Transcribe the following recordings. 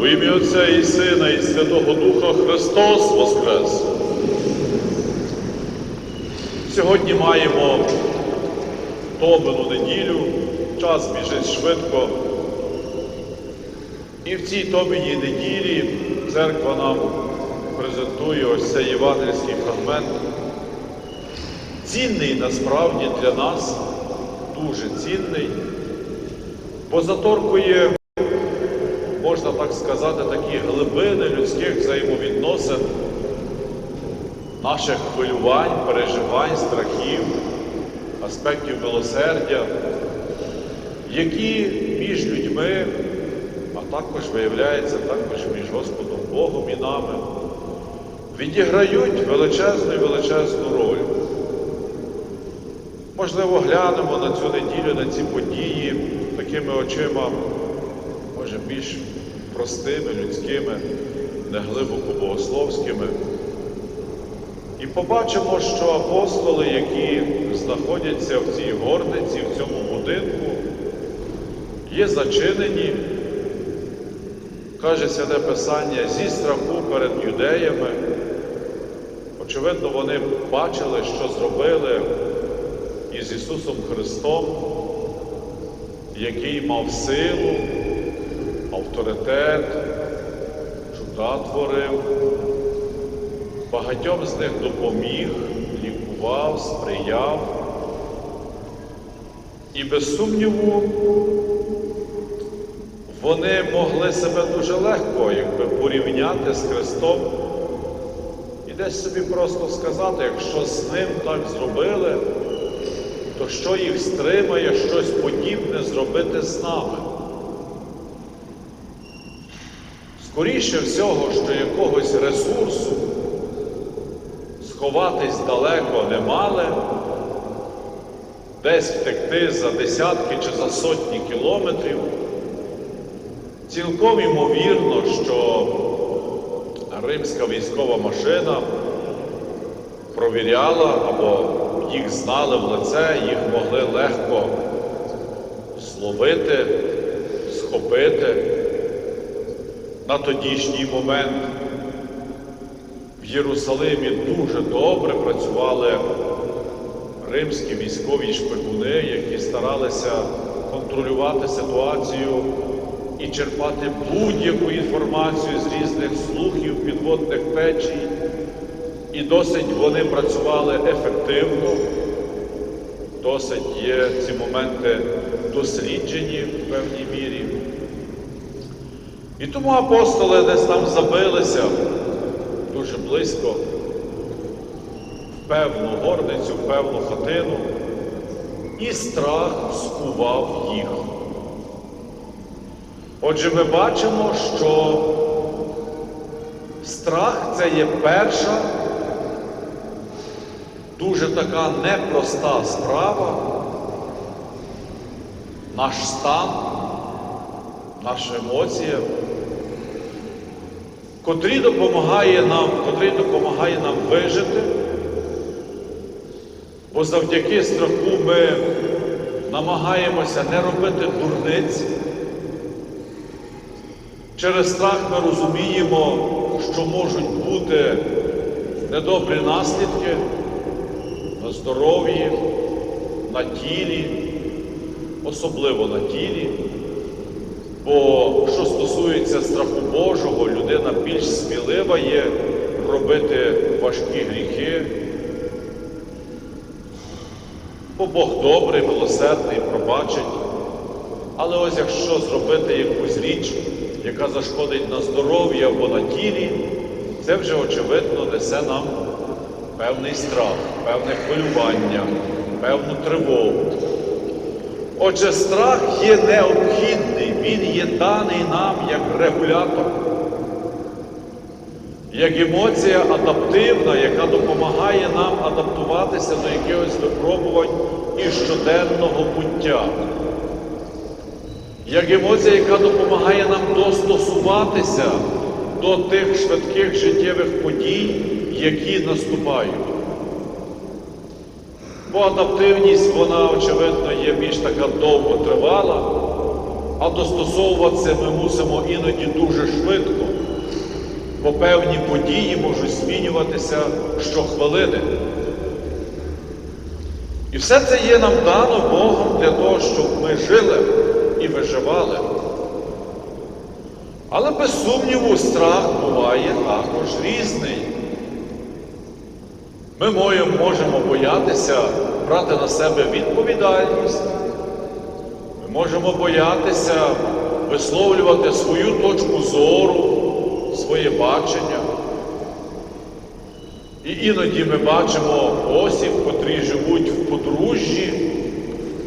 У ім'я Отця і Сина, і Святого Духа Христос Воскрес. Сьогодні маємо Тобину неділю, час біжить швидко. І в цій Тобиній неділі церква нам презентує ось цей євангельський фрагмент. Цінний насправді для нас, дуже цінний, бо заторкує можна так сказати, такі глибини людських взаємовідносин, наших хвилювань, переживань, страхів, аспектів милосердя, які між людьми, а також виявляється, також між Господом Богом і нами, відіграють величезну і величезну роль. Можливо, глянемо на цю неділю, на ці події такими очима може більш простими, людськими, не глибоко богословськими. І побачимо, що апостоли, які знаходяться в цій горниці, в цьому будинку, є зачинені, каже святе Писання, зі страху перед юдеями. Очевидно, вони бачили, що зробили із Ісусом Христом, який мав силу, авторитет, чуда творив, багатьом з них допоміг, лікував, сприяв. І без сумніву вони могли себе дуже легко якби, порівняти з Христом і десь собі просто сказати, якщо з ним так зробили, то що їх стримає щось подібне зробити з нами? Скоріше всього, що якогось ресурсу сховатись далеко не мали, десь втекти за десятки чи за сотні кілометрів. Цілком ймовірно, що римська військова машина провіряла або їх знали в лице, їх могли легко зловити, схопити. На тодішній момент в Єрусалимі дуже добре працювали римські військові шпигуни, які старалися контролювати ситуацію і черпати будь-яку інформацію з різних слухів, підводних течій. І досить вони працювали ефективно, досить є ці моменти досліджені в певній мірі. І тому апостоли десь там забилися дуже близько, в певну горницю, в певну хатину, і страх скував їх. Отже, ми бачимо, що страх це є перша, дуже така непроста справа, наш стан, наша емоція, котрий допомагає нам, котрий допомагає нам вижити, бо завдяки страху ми намагаємося не робити дурниць. Через страх ми розуміємо, що можуть бути недобрі наслідки на здоров'ї, на тілі, особливо на тілі. Бо що стосується страху Божого, людина більш смілива є робити важкі гріхи. Бо Бог добрий, милосердний, пробачить. Але ось якщо зробити якусь річ, яка зашкодить на здоров'ї або на тілі, це вже очевидно несе нам певний страх, певне хвилювання, певну тривогу. Отже, страх є необхідний, він є даний нам як регулятор, як емоція адаптивна, яка допомагає нам адаптуватися до якихось випробувань і щоденного буття. Як емоція, яка допомагає нам достосуватися до тих швидких життєвих подій, які наступають. Бо адаптивність, вона, очевидно, є більш така довготривала, а достосовуватися ми мусимо іноді дуже швидко, бо певні події можуть змінюватися щохвилини. І все це є нам дано Богом для того, щоб ми жили і виживали. Але без сумніву, страх буває також різний. Ми можемо боятися брати на себе відповідальність, можемо боятися висловлювати свою точку зору, своє бачення. І іноді ми бачимо осіб, котрі живуть в подружжі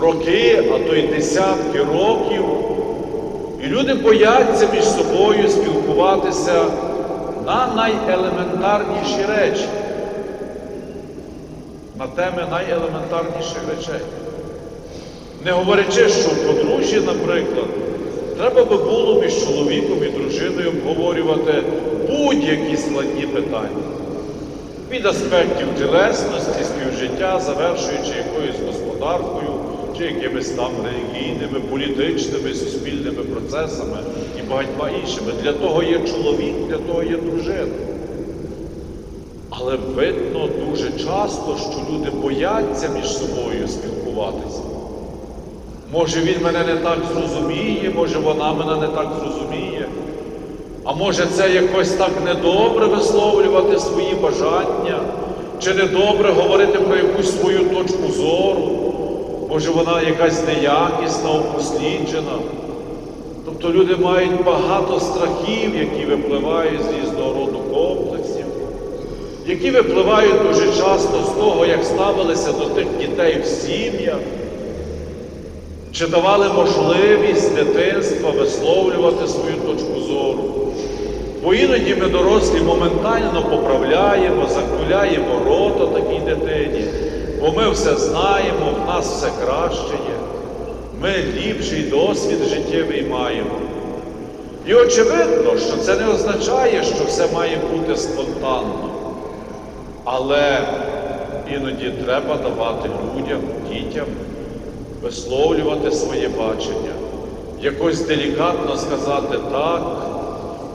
роки, а то й десятки років. І люди бояться між собою спілкуватися на найелементарніші речі, на теми найелементарніших речей. Не говорячи, що в подружжі, наприклад, треба би було між чоловіком і дружиною обговорювати будь-які складні питання. Від аспектів тілесності, співжиття, завершуючи якоюсь господаркою чи якимись там релігійними, політичними, суспільними процесами і багатьма іншими. Для того є чоловік, для того є дружина. Але видно дуже часто, що люди бояться між собою спілкуватися. Може він мене не так зрозуміє, може вона мене не так зрозуміє. А може це якось так недобре висловлювати свої бажання, чи недобре говорити про якусь свою точку зору, може вона якась неякісна, опосліджена. Тобто люди мають багато страхів, які випливають з різного роду комплексів, які випливають дуже часто з того, як ставилися до тих дітей в сім'ях, чи давали можливість дитинства висловлювати свою точку зору. Бо іноді ми дорослі моментально поправляємо, закуляємо рота такій дитині, бо ми все знаємо, в нас все краще є. Ми ліпший досвід життєвий маємо. І очевидно, що це не означає, що все має бути спонтанно. Але іноді треба давати людям, дітям висловлювати своє бачення, якось делікатно сказати так,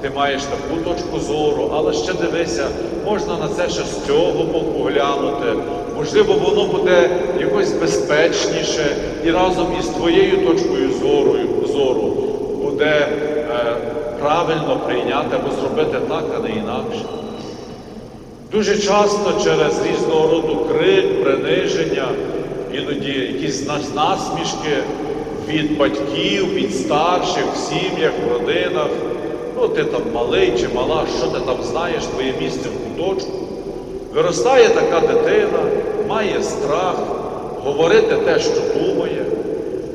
ти маєш таку точку зору, але ще дивися, можна на це ще з цього боку глянути. Можливо, воно буде якось безпечніше і разом із твоєю точкою зору, зору буде е, правильно прийняти або зробити так, а не інакше. Дуже часто через різного роду крик, приниження, іноді якісь насмішки від батьків, від старших в сім'ях, в родинах. Ну, ти там малий чи мала, що ти там знаєш, твоє місце в куточку. Виростає така дитина, має страх говорити те, що думає,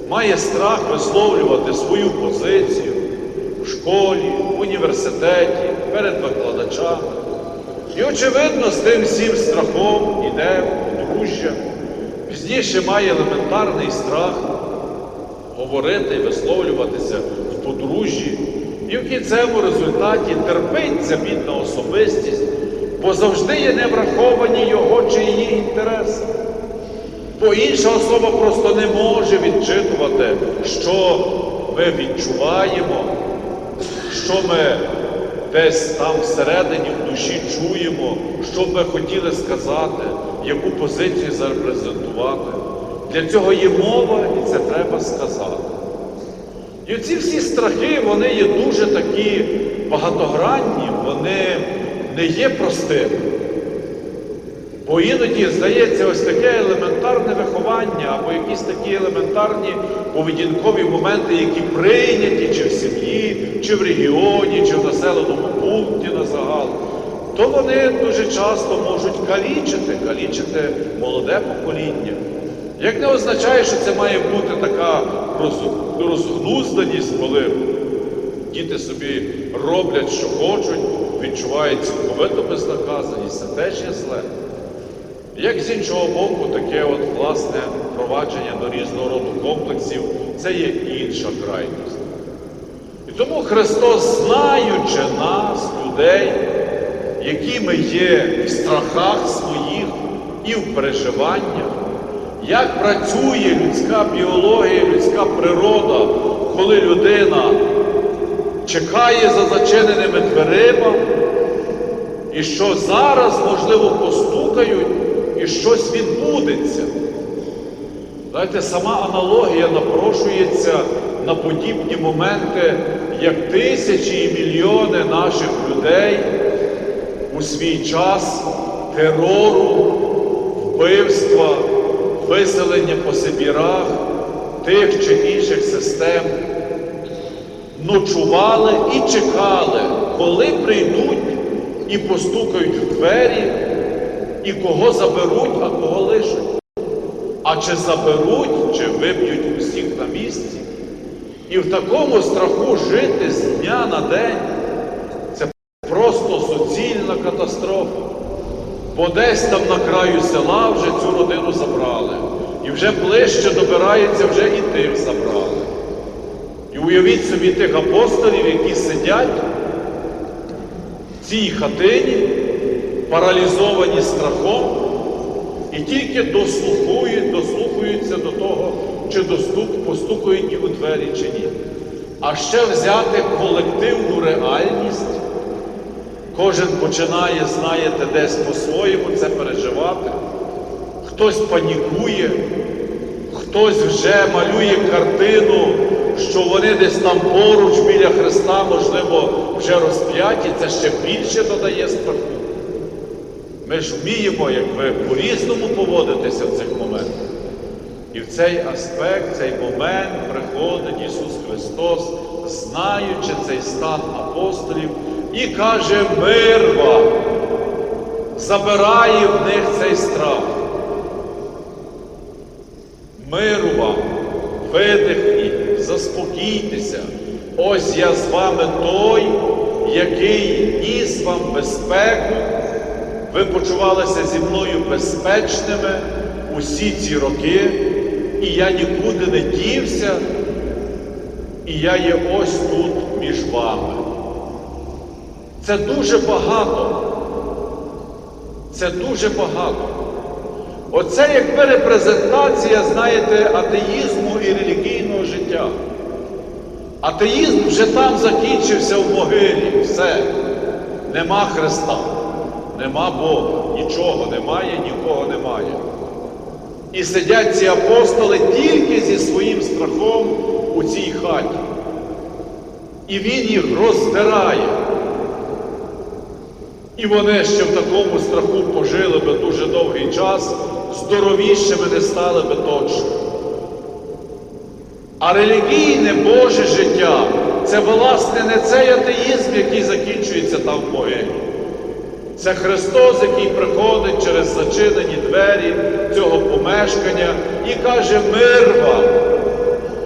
має страх висловлювати свою позицію в школі, в університеті, перед викладачами. І, очевидно, з тим всім страхом іде подружжя. Пізніше має елементарний страх говорити і висловлюватися в подружжі. І в кінцевому результаті терпиться бідна особистість, бо завжди є не враховані його чи її інтереси. Бо інша особа просто не може відчитувати, що ми відчуваємо, що ми десь там всередині в душі чуємо, що ми хотіли сказати, яку позицію зарепрезентувати. Для цього є мова, і це треба сказати. І ці всі страхи, вони є дуже такі багатогранні, вони не є простими. Бо іноді здається ось таке елементарне виховання або якісь такі елементарні поведінкові моменти, які прийняті чи в сім'ї, чи в регіоні, чи в населеному пункті на загал, то вони дуже часто можуть калічити, калічити молоде покоління. Як не означає, що це має бути така розгнузданість, коли діти собі роблять, що хочуть, відчувають цілковито безнаказаність, це теж є зле. Як з іншого боку, таке от власне впровадження до різного роду комплексів це є інша крайність. І тому Христос, знаючи нас, людей, які ми є в страхах своїх і в переживаннях, як працює людська біологія, людська природа, коли людина чекає за зачиненими дверима, і що зараз, можливо, постукають і щось відбудеться. Знаєте, сама аналогія напрошується на подібні моменти, як тисячі і мільйони наших людей у свій час терору, вбивства, виселення по Сибірах, тих чи інших систем, ночували і чекали, коли прийдуть і постукають в двері, і кого заберуть, а кого лишать. А чи заберуть, чи виб'ють усіх на місці. І в такому страху жити з дня на день це просто суцільна катастрофа. Бо десь там на краю села вже цю родину забрали. І вже ближче добирається, вже і тих забрали. І уявіть собі тих апостолів, які сидять в цій хатині, паралізовані страхом, і тільки дослухають, дослухаються до того, чи доступ, постукають у двері, чи ні. А ще взяти колективну реальність. Кожен починає, знаєте, десь по-своєму це переживати. Хтось панікує, хтось вже малює картину, що вони десь там поруч біля Христа, можливо, вже розп'яті, це ще більше додає страху. Ми ж вміємо, якби по-різному поводитися в цих моментах. І в цей аспект, цей момент приходить Ісус Христос, знаючи цей стан апостолів, і каже, мир вам, забирає в них цей страх. Миру вам, видихніть, заспокійтеся. Ось я з вами той, який ніс вам безпеку. Ви почувалися зі мною безпечними усі ці роки, і я нікуди не дівся, і я є ось тут між вами. Це дуже багато. Це дуже багато. Оце якби репрезентація, знаєте, атеїзму і релігійного життя. Атеїзм вже там закінчився в могилі. Все. Нема Христа, нема Бога, нічого немає, нікого немає. І сидять ці апостоли тільки зі своїм страхом у цій хаті. І він їх роздирає. І вони ще в такому страху пожили би дуже довгий час, здоровішими не стали би точно. А релігійне Боже життя це, власне, не цей атеїзм, який закінчується там в могилі. Це Христос, який приходить помешкання і каже, мир вам,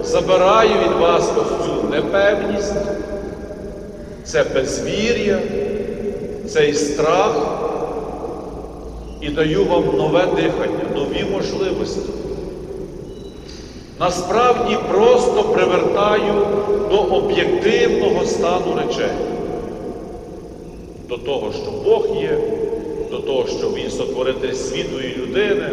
забираю від вас ось цю непевність, це безвір'я, цей страх. І даю вам нове дихання, нові можливості. Насправді просто привертаю до об'єктивного стану речей, до того, що Бог є, до того, що Він сотворитель світу і людини,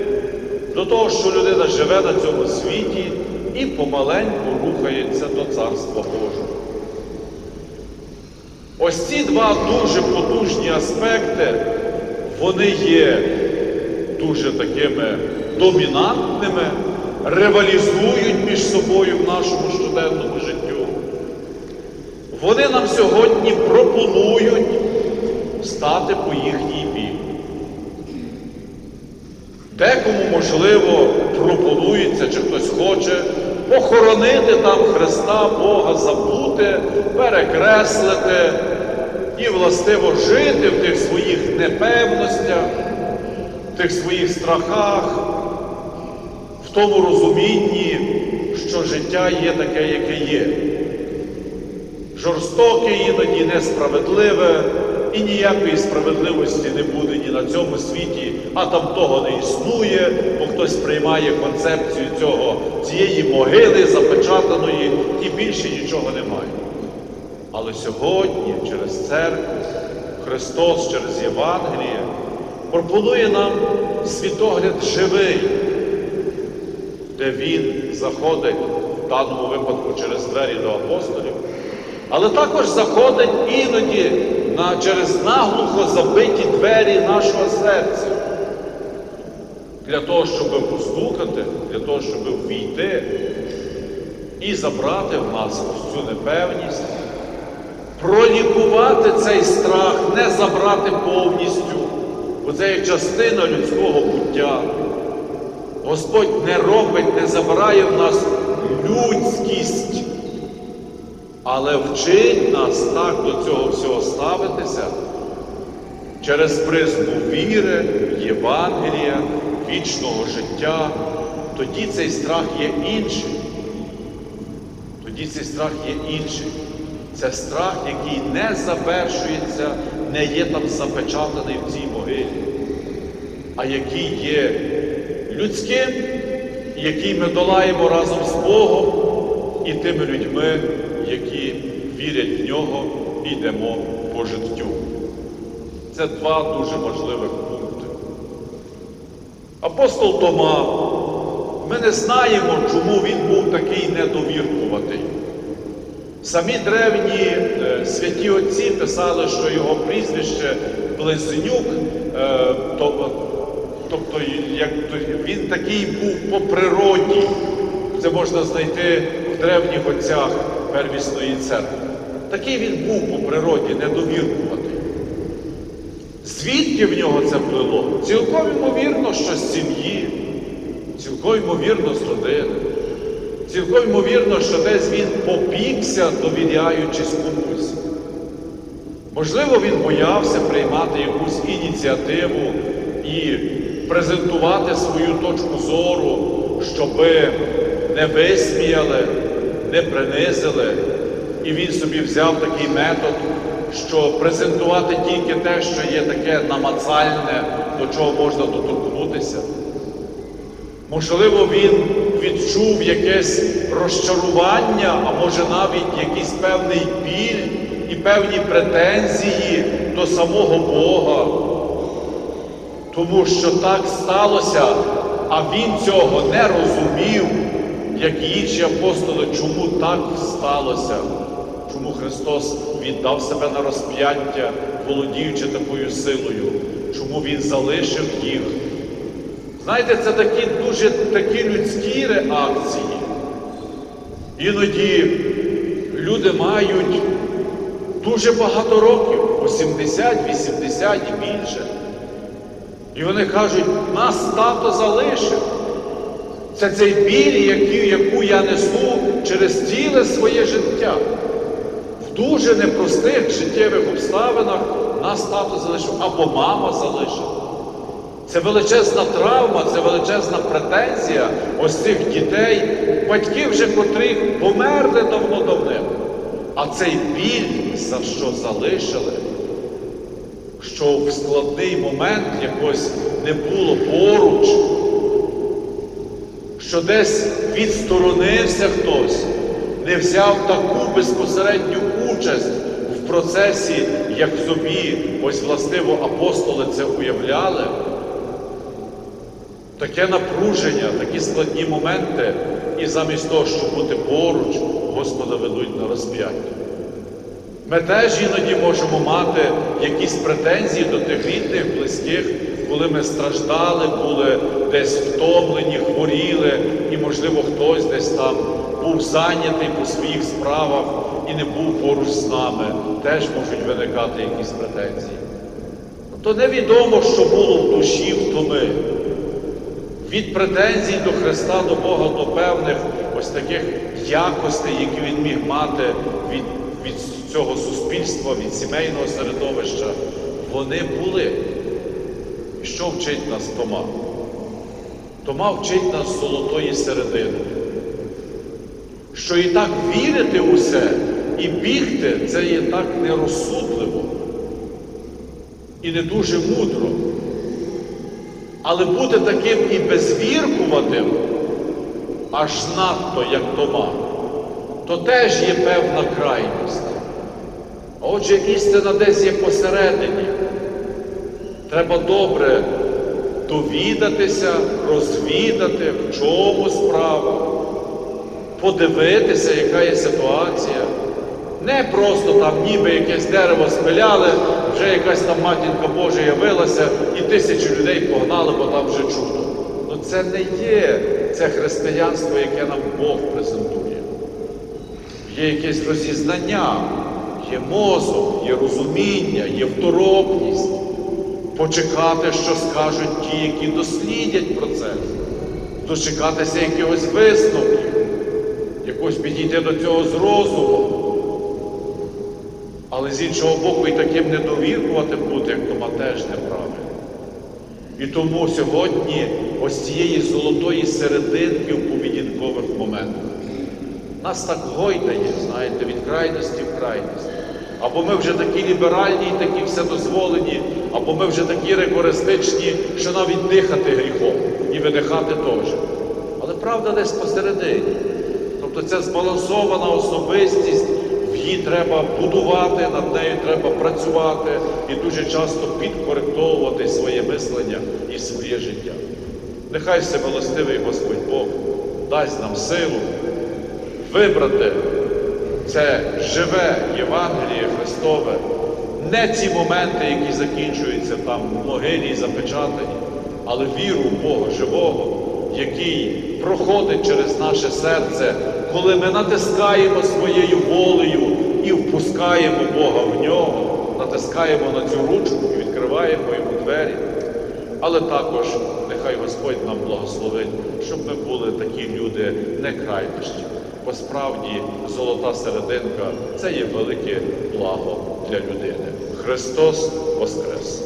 до того, що людина живе на цьому світі і помаленьку рухається до Царства Божого. Ось ці два дуже потужні аспекти, вони є дуже такими домінантними, ревалізують між собою в нашому щоденному життю. Вони нам сьогодні пропонують стати по їхній Декому, можливо, пропонується, чи хтось хоче похоронити там Христа, Бога, забути, перекреслити і, властиво, жити в тих своїх непевностях, в тих своїх страхах, в тому розумінні, що життя є таке, яке є. Жорстоке іноді несправедливе, і ніякої справедливості не буде ні на цьому світі, а там того не існує, бо хтось приймає концепцію цього, цієї могили запечатаної, і більше нічого немає. Але сьогодні, через церкву, Христос через Євангеліє пропонує нам світогляд живий, де він заходить в даному випадку через двері до апостолів, але також заходить іноді на, через наглухо забиті двері нашого серця. Для того, щоб постукати, для того, щоб ввійти і забрати в нас ось цю непевність, пролікувати цей страх, не забрати повністю, бо це є частина людського буття. Господь не робить, не забирає в нас людськість, але вчить нас так до цього всього ставитися через призму віри, Євангелія, вічного життя. Тоді цей страх є інший. Тоді цей страх є інший. Це страх, який не завершується, не є там запечатаний в цій могилі, а який є людським, який ми долаємо разом з Богом і тими людьми, вірять в нього і йдемо по життю. Це два дуже важливих пункти. Апостол Тома, ми не знаємо, чому він був такий недовіркуватий. Самі древні е, святі отці писали, що його прізвище Близнюк, е, то- тобто він такий був по природі. Це можна знайти в древніх отцях первісної церкви. Такий він був по природі, недовіркуватий. Звідки в нього це плило? Цілком ймовірно, що з сім'ї, цілком ймовірно, з родини. Цілком ймовірно, що десь він попікся, довіряючись комусь. Можливо, він боявся приймати якусь ініціативу і презентувати свою точку зору, щоби не висміяли, не принизили. І він собі взяв такий метод, що презентувати тільки те, що є таке намацальне, до чого можна доторкнутися. Можливо, він відчув якесь розчарування, а може навіть якийсь певний біль і певні претензії до самого Бога. Тому що так сталося, а він цього не розумів, як інші апостоли, чому так сталося, Христос віддав себе на розп'яття, володіючи такою силою, чому Він залишив їх. Знаєте, це такі дуже такі людські реакції. Іноді люди мають дуже багато років, 80, 80 і більше. І вони кажуть, нас тато залишив. Це цей біль, яку я несу через ціле своє життя. Дуже непростих життєвих обставинах нас тато залишив або мама залишила. Це величезна травма, це величезна претензія ось цих дітей, батьків вже котрих померли давно-давним. А цей біль, за що залишили, що в складний момент якось не було поруч, що десь відсторонився хтось, не взяв таку безпосередню участь в процесі, як собі ось властиво апостоли це уявляли. Таке напруження, такі складні моменти, і замість того, щоб бути поруч, Господа ведуть на розп'яття. Ми теж іноді можемо мати якісь претензії до тих рідних, близьких, коли ми страждали, були десь втомлені, хворіли, і, можливо, хтось десь там був зайнятий по своїх справах і не був поруч з нами. Теж можуть виникати якісь претензії. То невідомо, що було в душі втоми. Від претензій до Христа, до Бога, до певних ось таких якостей, які він міг мати від, від цього суспільства, від сімейного середовища, вони були. І що вчить нас Тома? Тома вчить нас золотої середини. Що і так вірити у все, і бігти це є так нерозсудливо і не дуже мудро. Але бути таким і безвіркуватим, аж надто, як Тома, то теж є певна крайність. Отже, істина десь є посередині. Треба добре довідатися, розвідати, в чому справа, подивитися, яка є ситуація. Не просто там ніби якесь дерево спиляли, вже якась там матінка Божа явилася, і тисячі людей погнали, бо там вже чудо. Ну це не є це християнство, яке нам Бог презентує. Є якесь розізнання, є мозок, є розуміння, є второпність. Почекати, що скажуть ті, які дослідять процес, дочекатися якихось висновків, якось підійти до цього з розумом. Але з іншого боку, і таким недовіркувати бути, як дома теж неправильно. І тому сьогодні ось цієї золотої серединки в поведінкових моментах. Нас так гойдає, знаєте, від крайності в крайність. Або ми вже такі ліберальні і такі вседозволені, або ми вже такі ригористичні, що навіть дихати гріхом і видихати теж. Але правда десь посередині. Тобто це збалансована особистість, в її треба будувати, над нею треба працювати і дуже часто підкоректовувати своє мислення і своє життя. Нехай всемилостивий Господь Бог дасть нам силу вибрати це живе Євангеліє Христове, не ці моменти, які закінчуються там в могилі запечатані, але віру в Бога живого, який проходить через наше серце, коли ми натискаємо своєю волею і впускаємо Бога в нього, натискаємо на цю ручку і відкриваємо йому двері. Але також нехай Господь нам благословить, щоб ми були такі люди не крайнощі. Бо справді золота серединка це є велике благо для людини. Христос Воскрес!